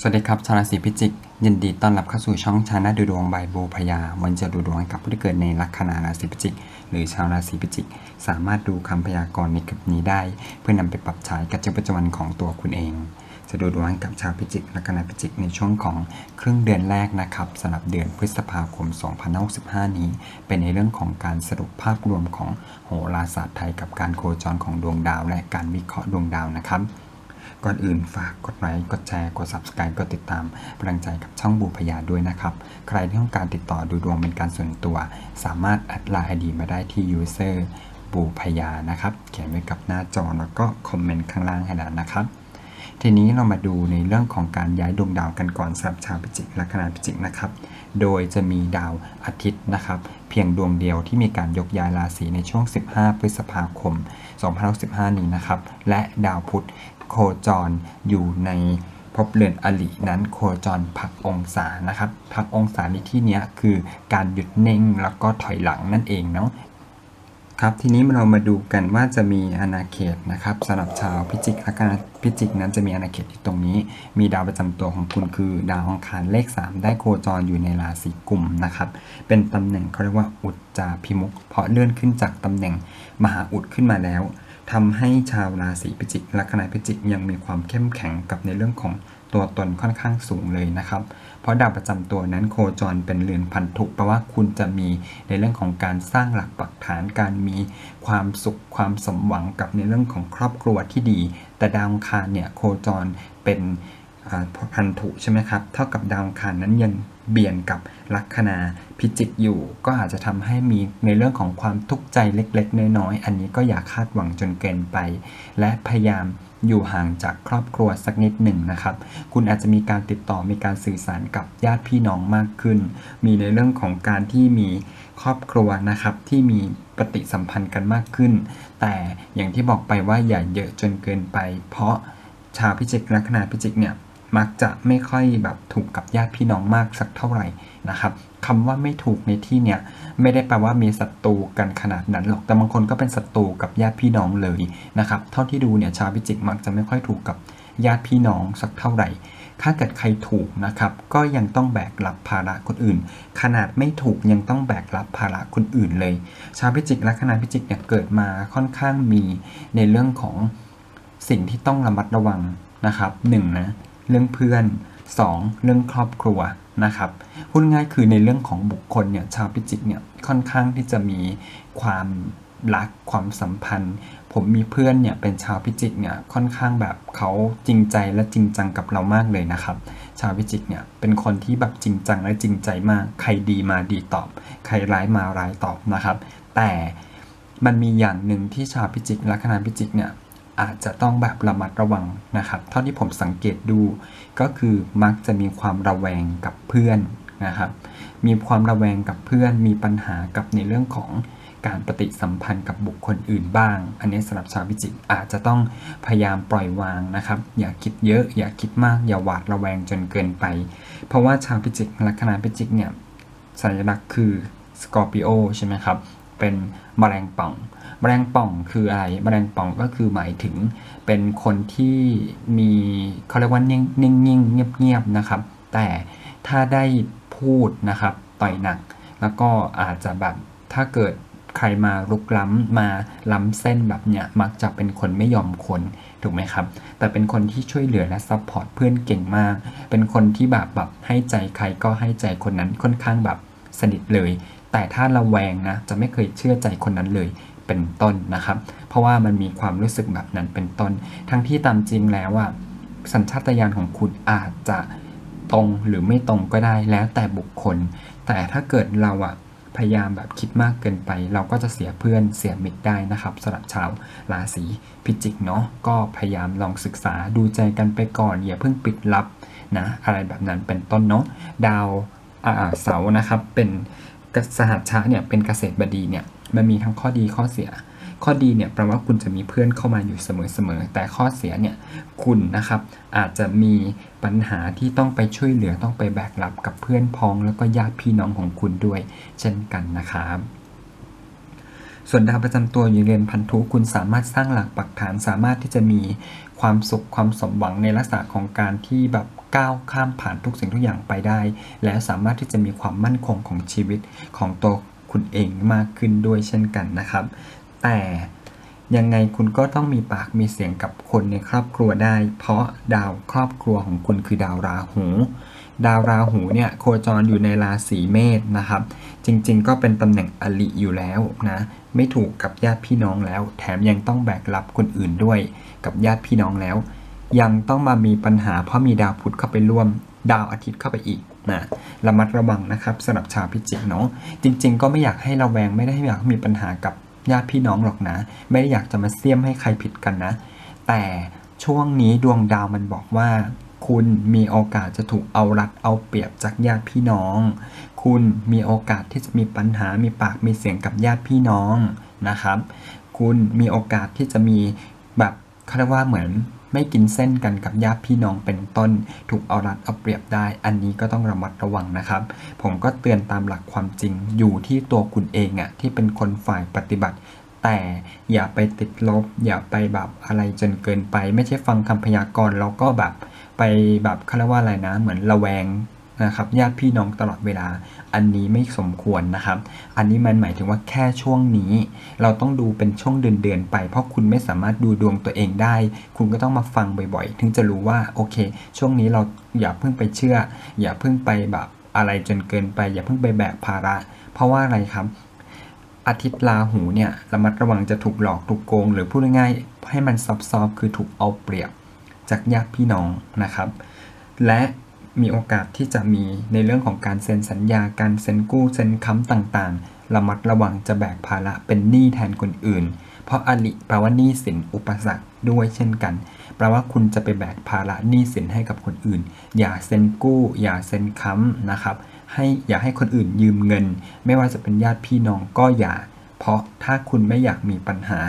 สวัสดีครับชาวราศีพิจิก ยินดีต้อนรับเข้าสู่ช่องชาแนะดูดวงใบบูพยาวันจะดูดวงให้กับผู้ที่เกิดในลัคนาราศีพิจิก หรือชาวราศีพิจิก สามารถดูคำพยากรณ์ในคลิปนี้ได้ เพื่อนำไปปรับใช้กับชีวิตประจำวันของตัวคุณเอง จะดูดวงให้กับชาวพิจิกลัคนาพิจิกในช่วงของครึ่งเดือนแรกนะครับสำหรับเดือนพฤษภาคม 2565 นี้ เป็นในเรื่องของการสรุปภาพรวมของโหราศาสตร์ไทยกับการโคจรของดวงดาว และการวิเคราะห์ดวงดาวนะครับ ก่อนอื่นฝากกดไลค์ กดแชร์ กด subscribe กดติดตามกำลังใจกับช่องบูพยาด้วยนะครับ ใครที่ต้องการติดต่อดูดวงเป็นการส่วนตัว สามารถแอดไลน์ไอดีมาได้ที่ user บูพยานะครับ เขียนไว้กับหน้าจอแล้วก็คอมเมนต์ข้างล่างให้แล้วนะครับทีนี้เรามาดูในเรื่องของการย้ายดวงดาวกันก่อนสำหรับชาวพิจิกและคณะพิจิกนะครับ โดยจะมีดาวอาทิตย์นะครับ เพียงดวงเดียวที่มีการยกย้ายราศีในช่วง 15 พฤษภาคม 2565 นี้นะครับ และดาวพุธ โคจรอยู่ในภพเรือนอลินั้นโคจรพักองศานะครับพักองศาในที่นี้คือการหยุดนิ่งแล้วก็ถอยหลังนั่นเองเนาะครับทีนี้เรามาดูกันว่าจะมีอาณาเขตนะครับสำหรับชาวพิจิกและการพิจิกนั้นจะมีอาณาเขตที่ตรงนี้ มีดาวประจำตัวของคุณคือ ดาวองคารเลข 3 ได้โคจรอยู่ในราศีกุมนะครับเป็นตำแหน่งเขาเรียกว่าอุจจาพิมุขเพราะเลื่อนขึ้นจากตำแหน่งมหาอุดขึ้นมาแล้ว ทำให้ชาวราศีพิจิกละคณะพิจิกยังมีความเข้มแข็งกับในเรื่องของตัวตนค่อนข้างสูงเลยนะครับ เพราะดาวประจำตัวนั้นโคจรเป็นเรือนพันธุแปลว่าคุณจะมีในเรื่องของการสร้างหลักปักฐานการมีความสุขความสมหวังกับในเรื่องของครอบครัวที่ดี แต่ดาวคารเนี่ยโคจรเป็นพันธุใช่ไหมครับ เท่ากับดาวคารนั้นยัง เบียนกับลัคนาพิจิกอยู่ ก็อาจจะทำให้มีในเรื่องของความทุกข์ใจเล็ก ๆ น้อยๆอันนี้ก็อย่าคาดหวังจนเกินไป และพยายามอยู่ห่างจากครอบครัวสักนิดหนึ่งนะครับ คุณอาจจะมีการติดต่อมีการสื่อสารกับญาติพี่น้องมากขึ้น มีในเรื่องของการที่มีครอบครัวนะครับที่มีปฏิสัมพันธ์กันมากขึ้น แต่อย่างที่บอกไปว่าอย่าเยอะจนเกินไป เพราะชาวพิจิกลัคนาพิจิกเนี่ย มักจะไม่ค่อยแบบถูกกับญาติพี่น้องมากสักเท่าไหร่นะครับคำว่าไม่ถูกในที่เนี่ยไม่ได้แปลว่ามีศัตรูกันขนาดนั้นหรอกแต่บางคนก็เป็นศัตรูกับญาติพี่น้องเลยนะครับเท่าที่ดูเนี่ยชาวพิจิกมักจะไม่ค่อยถูกกับญาติพี่น้องสักเท่าไหร่ ถ้าเกิดใครถูกนะครับ ก็ยังต้องแบกรับภาระคนอื่น ขนาดไม่ถูกยังต้องแบกรับภาระคนอื่นเลย ชาวพิจิกและคณะพิจิกเนี่ยเกิดมาค่อนข้างมีในเรื่องของสิ่งที่ต้องระมัดระวังนะครับหนึ่งนะ เรื่องเพื่อน 2. เรื่องครอบครัวนะครับพูดง่ายคือในเรื่องของบุคคลเนี่ยชาวพิจิกเนี่ยค่อนข้างที่จะมีความรักความสัมพันธ์ ผมมีเพื่อนเนี่ยเป็นชาวพิจิกเนี่ยค่อนข้างแบบเขาจริงใจและจริงจังกับเรามากเลยนะครับ ชาวพิจิกเนี่ยเป็นคนที่แบบจริงจังและจริงใจมาก ใครดีมาดีตอบ ใครร้ายมาร้ายตอบนะครับ แต่มันมีอย่างหนึ่งที่ชาวพิจิกและคณะพิจิกเนี่ย อาจจะต้องแบบระมัดระวังนะครับ เท่าที่ผมสังเกตดู ก็คือมักจะมีความระแวงกับเพื่อนนะครับ มีความระแวงกับเพื่อน มีปัญหากับในเรื่องของการปฏิสัมพันธ์กับบุคคลอื่นบ้าง อันนี้สำหรับชาวพิจิกอาจจะต้องพยายามปล่อยวางนะครับ อย่าคิดเยอะ อย่าคิดมาก อย่าหวาดระแวงจนเกินไป เพราะว่าชาวพิจิกลัคนาพิจิกเนี่ยสัญลักษณ์คือสกอร์ปิโอใช่ไหมครับ เป็นแมลงป่อง แมลงป่องคืออะไร แมลงป่องก็คือหมายถึงเป็นคนที่มีเขาเรียกว่านิ่งนิ่งเงียบเงียบนะครับ แต่ถ้าได้พูดนะครับต่อยหนัก แล้วก็อาจจะแบบถ้าเกิดใครมารุกล้ำมาล้ำเส้นแบบเนี้ยมักจะเป็นคนไม่ยอมคนถูกไหมครับ แต่เป็นคนที่ช่วยเหลือและซัพพอร์ตเพื่อนเก่งมาก เป็นคนที่แบบแบบให้ใจใครก็ให้ใจคนนั้นค่อนข้างแบบสนิทเลย แต่ถ้าระแวงนะจะไม่เคยเชื่อใจคนนั้นเลย เป็นต้นนะครับ เพราะว่ามันมีความรู้สึกแบบนั้นเป็นต้น ทั้งที่ตามจริงแล้วอะสัญชาตญาณของคุณอาจจะตรงหรือไม่ตรงก็ได้แล้วแต่บุคคล แต่ถ้าเกิดเราอะพยายามแบบคิดมากเกินไป เราก็จะเสียเพื่อนเสียมิตรได้นะครับสำหรับชาวราศีพิจิกเนาะก็พยายามลองศึกษาดูใจกันไปก่อนอย่าเพิ่งปิดลับนะอะไรแบบนั้นเป็นต้นเนาะดาวอาเสาร์นะครับเป็นสหัชชะเนี่ยเป็นเกษตรบดีเนี่ย มันมีทั้งข้อดีข้อเสีย ข้อดีเนี่ยแปลว่าคุณจะมีเพื่อนเข้ามาอยู่เสมอๆแต่ข้อเสียเนี่ยคุณนะครับอาจจะมีปัญหาที่ต้องไปช่วยเหลือต้องไปแบกรับกับเพื่อนพ้อง แล้วก็ญาติพี่น้องของคุณด้วย เช่นกันนะครับส่วนดาวประจำตัวอยู่เรือนพันธุคุณสามารถสร้างหลักปักฐานสามารถที่จะมีความสุขความสมหวังในลักษณะของการที่แบบก้าวข้ามผ่านทุกสิ่งทุกอย่างไปได้ และสามารถที่จะมีความมั่นคงของชีวิตของตัว คุณเองมากขึ้นด้วยเช่นกันนะครับ แต่ยังไงคุณก็ต้องมีปากมีเสียงกับคนในครอบครัวได้ เพราะดาวครอบครัวของคุณคือดาวราหู ดาวราหูเนี่ยโคจรอยู่ในราศีเมษนะครับ จริงๆ ก็เป็นตำแหน่งอลิอยู่แล้วนะไม่ถูกกับญาติพี่น้องแล้ว แถมยังต้องแบกรับคนอื่นด้วย กับญาติพี่น้องแล้ว ยังต้องมามีปัญหาเพราะมีดาวพุธเข้าไปร่วม ดาวอาทิตย์เข้าไปอีก นะระมัดระวังนะครับสำหรับชาวพิจิกเนาะจริง ๆ ก็ไม่อยากให้ระแวงไม่ได้อยากมีปัญหากับญาติพี่น้องหรอกนะ ไม่ได้อยากจะมาเสี่ยมให้ใครผิดกันนะ แต่ช่วงนี้ดวงดาวมันบอกว่า คุณมีโอกาสจะถูกเอารัดเอาเปรียบจากญาติพี่น้อง คุณมีโอกาสที่จะมีปัญหามีปากมีเสียงกับญาติพี่น้องนะครับ คุณมีโอกาสที่จะมี เขาเรียกว่าเหมือนไม่กินเส้นกันกับญาติพี่น้องเป็นต้น ถูกเอารัดเอาเปรียบได้ อันนี้ก็ต้องระมัดระวังนะครับ ผมก็เตือนตามหลักความจริงอยู่ที่ตัวคุณเองอะที่เป็นคนฝ่ายปฏิบัติ แต่อย่าไปติดลบ อย่าไปแบบอะไรจนเกินไป ไม่ใช่ฟังคำพยากรณ์แล้วก็แบบไปแบบเขาเรียกว่าอะไรนะ เหมือนระแวง นะครับญาติพี่น้องตลอดเวลา อันนี้ไม่สมควรนะครับ อันนี้มันหมายถึงว่าแค่ช่วงนี้ เราต้องดูเป็นช่วงเดือนๆไป เพราะคุณไม่สามารถดูดวงตัวเองได้ คุณก็ต้องมาฟังบ่อยๆ ถึงจะรู้ว่าโอเค ช่วงนี้เราอย่าเพิ่งไปเชื่อ อย่าเพิ่งไปแบบอะไรจนเกินไป อย่าเพิ่งไปแบกภาระ เพราะว่าอะไรครับอาทิตย์ราหูเนี่ยระมัดระวังจะถูกหลอกถูกโกง หรือพูดง่ายๆให้มันซอฟๆคือถูกเอาเปรียบจากญาติพี่น้องนะครับ และ มีโอกาสที่จะมีในเรื่องของการเซ็นสัญญาการเซ็นกู้เซ็นค้ำต่างๆ ระมัดระวังจะแบกภาระเป็นหนี้แทนคนอื่น เพราะอลิแปลว่าหนี้สินอุปสรรคด้วยเช่นกันแปลว่าคุณจะไปแบกภาระหนี้สินให้กับคนอื่น อย่าเซ็นกู้ อย่าเซ็นค้ำนะครับให้อย่าให้คนอื่นยืมเงิน ไม่ว่าจะเป็นญาติพี่น้องก็อย่า เพราะถ้าคุณไม่อยากมีปัญหา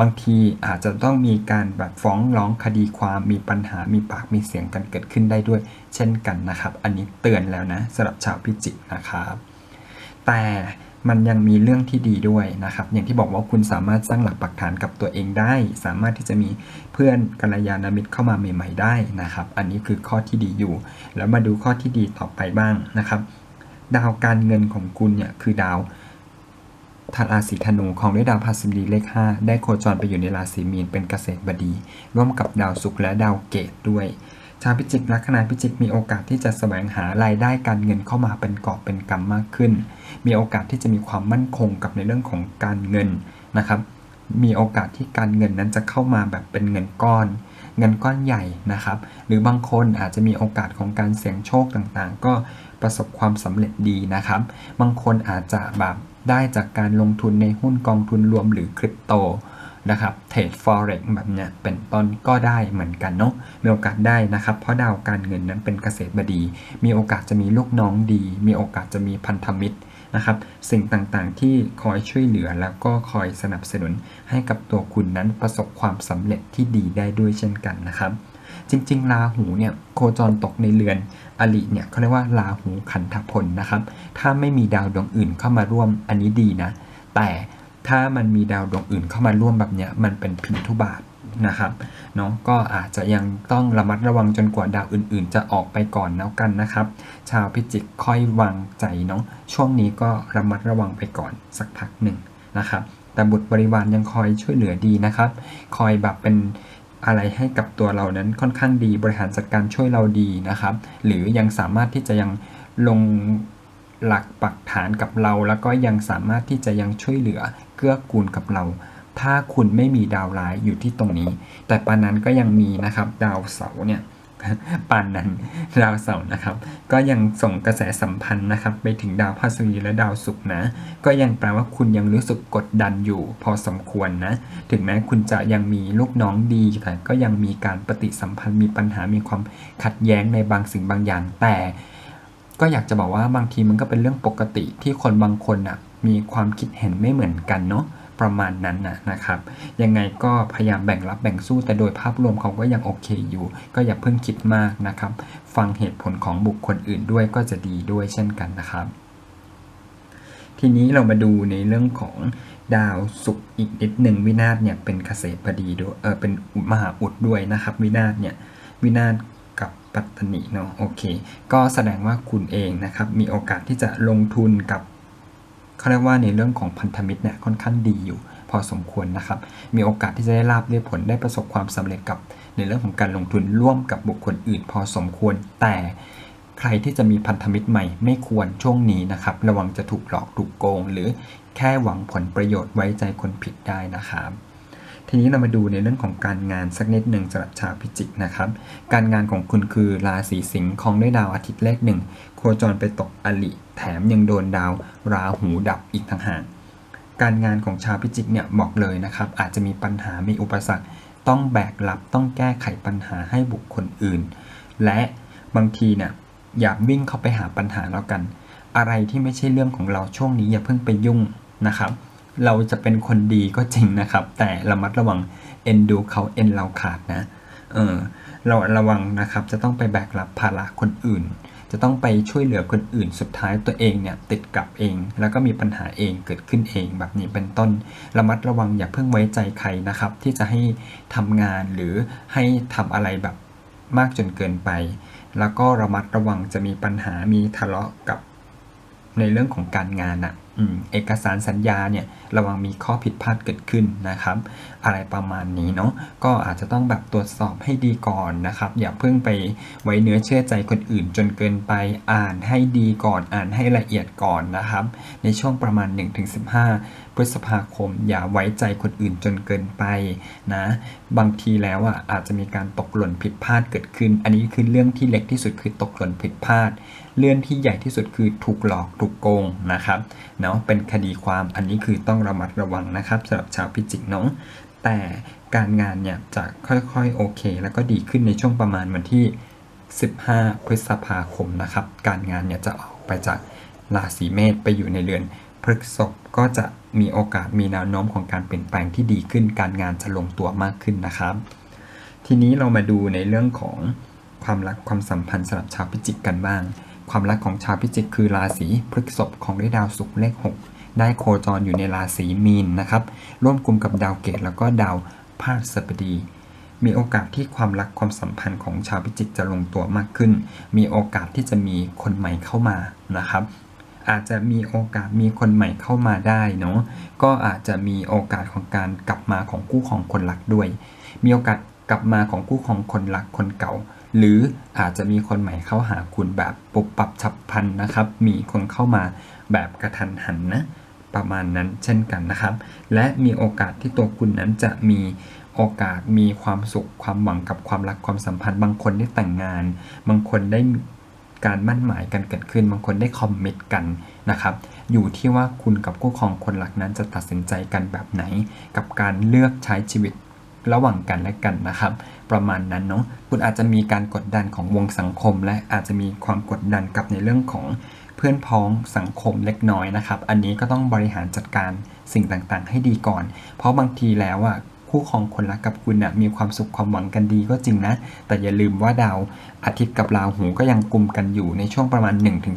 บางทีอาจจะต้องมีการแบบฟ้องร้องคดีความมีปัญหามีปากมีเสียงกันเกิดขึ้นได้ด้วย เช่นกันนะครับ อันนี้เตือนแล้วนะสำหรับชาวพิจิกนะครับ แต่มันยังมีเรื่องที่ดีด้วยนะครับ อย่างที่บอกว่าคุณสามารถสร้างหลักปักฐานกับตัวเองได้ สามารถที่จะมีเพื่อนกัลยาณมิตรเข้ามาใหม่ ๆ ได้นะครับ อันนี้คือข้อที่ดีอยู่ แล้วมาดูข้อที่ดีต่อไปบ้างนะครับ ดาวการเงินของคุณเนี่ยคือดาว ธาราศีธนูของด้วยดาวพฤหัสบดีเลข 5 ได้โคจรไปอยู่ในราศีมีนเป็นเกษตรบดี ร่วมกับดาวศุกร์และดาวเกตด้วย ชาวพิจิกลัคนาพิจิกมีโอกาสที่จะแสวงหารายได้การเงินเข้ามาเป็นกอบเป็นกำมากขึ้น มีโอกาสที่จะมีความมั่นคงกับในเรื่องของการเงินนะครับมีโอกาสที่การเงินนั้นจะเข้ามาแบบเป็นเงินก้อน เงินก้อนใหญ่นะครับ หรือบางคนอาจจะมีโอกาสของการเสี่ยงโชคต่างๆ ก็ประสบความสำเร็จดีนะครับ บางคนอาจจะแบบ ได้จากการลงทุนในหุ้นกองทุนรวมหรือคริปโตนะครับเทรด forex แบบเนี้ยเป็นต้นก็ได้เหมือนกันเนาะมีโอกาสได้นะครับ เพราะดาวการเงินนั้นเป็นเกษตรบดี มีโอกาสจะมีลูกน้องดี มีโอกาสจะมีพันธมิตรนะครับ สิ่งต่างๆที่คอยช่วยเหลือแล้วก็คอยสนับสนุนให้กับตัวคุณนั้นประสบความสำเร็จที่ดีได้ด้วยเช่นกันนะครับ จริง ๆ ราหูเนี่ยโคจรตกในเรือนอลิเนี่ยเขาเรียกว่าราหูขันธพลนะครับ ถ้าไม่มีดาวดวงอื่นเข้ามาร่วมอันนี้ดีนะ แต่ถ้ามันมีดาวดวงอื่นเข้ามาร่วมแบบเนี้ยมันเป็นพินทุบาทนะครับเนาะก็อาจจะยังต้องระมัดระวังจนกว่าดาวอื่นๆ จะออกไปก่อนแล้วกันนะครับ ชาวพิจิกค่อยวางใจเนาะช่วงนี้ก็ระมัดระวังไปก่อนสักพักหนึ่งนะครับแต่บุตรบริวารยังคอยช่วยเหลือดีนะครับ คอยแบบเป็น อะไรให้กับตัวเรานั้นค่อนข้างดีบริหารจัดการช่วยเราดีนะครับ หรือยังสามารถที่จะยังลงหลักปักฐานกับเรา แล้วก็ยังสามารถที่จะยังช่วยเหลือเกื้อกูลกับเรา ถ้าคุณไม่มีดาวร้ายอยู่ที่ตรงนี้ แต่ปานนั้นก็ยังมีนะครับดาวเสาร์เนี่ย ปานนั้นดาวเสาร์นะครับ ก็ยังส่งกระแสสัมพันธ์นะครับ ไปถึงดาวพฤหัสบดีและดาวศุกร์นะ ก็ยังแปลว่าคุณยังรู้สึกกดดันอยู่ พอสมควรนะ ถึงแม้คุณจะยังมีลูกน้องดีแต่ก็ยังมีการปฏิสัมพันธ์มีปัญหามีความขัดแย้งในบางสิ่งบางอย่าง แต่ ก็อยากจะบอกว่าบางทีมันก็เป็นเรื่องปกติที่คนบางคนอะมีความคิดเห็นไม่เหมือนกันเนาะ ประมาณนั้นนะนะครับ ยังไงก็พยายามแบ่งรับแบ่งสู้แต่โดยภาพรวมเขาก็ยังโอเคอยู่ ก็อย่าเพิ่งคิดมากนะครับ ฟังเหตุผลของบุคคลอื่นด้วยก็จะดีด้วยเช่นกันนะครับ ทีนี้เรามาดูในเรื่องของดาวศุกร์อีกนิดหนึ่งวินาศเนี่ยเป็นเกษตรบดีด้วยเออเป็นมหาอุดด้วยนะครับ วินาศเนี่ยวินาศกับปัตตนิเนาะโอเค ก็แสดงว่าคุณเองนะครับมีโอกาสที่จะลงทุนกับ เขาเรียกว่าในเรื่องของพันธมิตรเนี่ยค่อนข้างดีอยู่ พอสมควรนะครับ มีโอกาสที่จะได้ลาบได้ผลได้ประสบความสำเร็จกับ ในเรื่องของการลงทุนร่วมกับบุคคลอื่น พอสมควร แต่ใครที่จะมีพันธมิตรใหม่ไม่ควรช่วงนี้นะครับ ระวังจะถูกหลอกถูกโกง หรือแค่หวังผลประโยชน์ไว้ใจคนผิดได้นะครับ ทีนี้เรามาดูในเรื่องของการงานสักนิดหนึ่งสำหรับชาวพิจิกนะครับ การงานของคุณคือราศีสิงห์ของด้วยดาวอาทิตย์เลขหนึ่งโคจรไปตกอลิแถมยังโดนดาวราหูดับอีกต่างหากการงานของชาวพิจิกเนี่ยบอกเลยนะครับ อาจจะมีปัญหามีอุปสรรค ต้องแบกรับต้องแก้ไขปัญหาให้บุคคลอื่น และบางทีเนี่ยอย่าวิ่งเข้าไปหาปัญหาแล้วกัน อะไรที่ไม่ใช่เรื่องของเราช่วงนี้อย่าเพิ่งไปยุ่งนะครับ เราจะเป็นคนดีก็จริงนะครับ แต่ระมัดระวังเอ็นดูเขาเอ็นเราขาดนะเออเราระวังนะครับจะต้องไปแบกรับภาระคนอื่น จะต้องไปช่วยเหลือคนอื่น สุดท้ายตัวเองเนี่ยติดกับเอง แล้วก็มีปัญหาเองเกิดขึ้นเองแบบนี้เป็นต้น ระมัดระวังอย่าเพิ่งไว้ใจใครนะครับ ที่จะให้ทำงานหรือให้ทำอะไรแบบมากจนเกินไป แล้วก็ระมัดระวังจะมีปัญหามีทะเลาะกับในเรื่องของการงานอะ เอกสารสัญญาเนี่ยระวังมีข้อผิดพลาดเกิดขึ้นนะครับ อะไรประมาณนี้เนาะก็อาจจะต้องแบบตรวจสอบให้ดีก่อนนะครับ อย่าเพิ่งไปไว้เนื้อเชื่อใจคนอื่นจนเกินไปอ่านให้ดีก่อนอ่านให้ละเอียดก่อนนะครับ ในช่วงประมาณ 1-15 พฤษภาคม อย่าไว้ใจคนอื่นจนเกินไปนะบางทีแล้วอะอาจจะมีการตกหล่นผิดพลาดเกิดขึ้น อันนี้คือเรื่องที่เล็กที่สุดคือตกหล่นผิดพลาดเรื่องที่ใหญ่ที่สุดคือถูกหลอกถูกโกงนะครับเนาะเป็นคดีความอันนี้คือต้องระมัดระวังนะครับสำหรับชาวพิจิกเนาะแต่การงานเนี่ยจะค่อยๆโอเค แล้วก็ดีขึ้นในช่วงประมาณวันที่ 15 พฤษภาคมนะครับ การงานเนี่ยจะออกไปจากราศีเมษไปอยู่ในเรือนพฤษภก็จะมีโอกาสมีแนวโน้มของการเปลี่ยนแปลงที่ดีขึ้น การงานจะลงตัวมากขึ้นนะครับ ทีนี้เรามาดูในเรื่องของความรักความสัมพันธ์สำหรับชาวพิจิกกันบ้าง ความรักของชาวพิจิกคือราศีพฤษภของด้ดาวศุกร์เลข 6 ได้โคจรอยู่ในราศีมีนนะครับร่วมกลุ่มกับดาวเกตแล้วก็ดาวพฤหัสบดี มีโอกาสที่ความรักความสัมพันธ์ของชาวพิจิกจะลงตัวมากขึ้น มีโอกาสที่จะมีคนใหม่เข้ามานะครับ อาจจะมีโอกาสมีคนใหม่เข้ามาได้เนาะก็อาจจะมีโอกาสของการกลับมาของคู่ของคนรักด้วย มีโอกาสกลับมาของคู่ของคนรักคนเก่า หรืออาจจะมีคนใหม่เข้าหาคุณแบบปุบปับฉับพลันนะครับ มีคนเข้ามาแบบกระทันหันนะประมาณนั้นเช่นกันนะครับ และมีโอกาสที่ตัวคุณนั้นจะมีโอกาสมีความสุขความหวังกับความรักความสัมพันธ์ บางคนได้แต่งงาน บางคนได้การมั่นหมายกันเกิดขึ้น บางคนได้คอมมิตกันนะครับ อยู่ที่ว่าคุณกับคู่ครองคนรักนั้นจะตัดสินใจกันแบบไหน กับการเลือกใช้ชีวิตระหว่างกันและกันนะครับ ประมาณนั้นเนาะคุณอาจจะมีการกดดันของวงสังคม และอาจจะมีความกดดันกับในเรื่องของเพื่อนพ้องสังคมเล็กน้อยนะครับ อันนี้ก็ต้องบริหารจัดการสิ่งต่างๆ ให้ดีก่อน เพราะบางทีแล้วอะคู่ครองคนรักกับคุณนะมีความสุขความหวังกันดีก็จริงนะ แต่อย่าลืมว่าดาวอาทิตย์กับราหูก็ยังกลุ่มกันอยู่ในช่วงประมาณ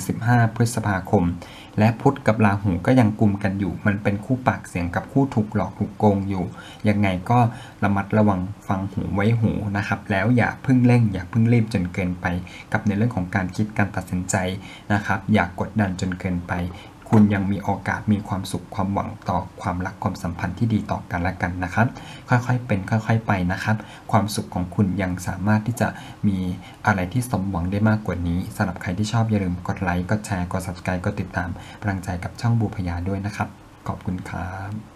1-15 พฤษภาคม และพุทธกับราหูก็ยังกลุ่มกันอยู่ มันเป็นคู่ปากเสียงกับคู่ถูกหลอกถูกโกงอยู่ ยังไงก็ระมัดระวังฟังหูไว้หูนะครับ แล้วอย่าพึ่งเร่ง อย่าพึ่งรีบจนเกินไป กับในเรื่องของการคิดการตัดสินใจนะครับ อย่ากกดดันจนเกินไป คุณยังมีโอกาสมีความสุขความหวังต่อความรักความสัมพันธ์ที่ดีต่อกันและกันนะครับ ค่อยๆเป็นค่อย ๆไปนะครับ ความสุขของคุณยังสามารถที่จะมีอะไรที่สมหวังได้มากกว่านี้สำหรับใครที่ชอบอย่าลืมกดไลค์กดแชร์กด subscribe กดติดตามกำลังใจกับช่องบูพยาด้วยนะครับ ขอบคุณครับ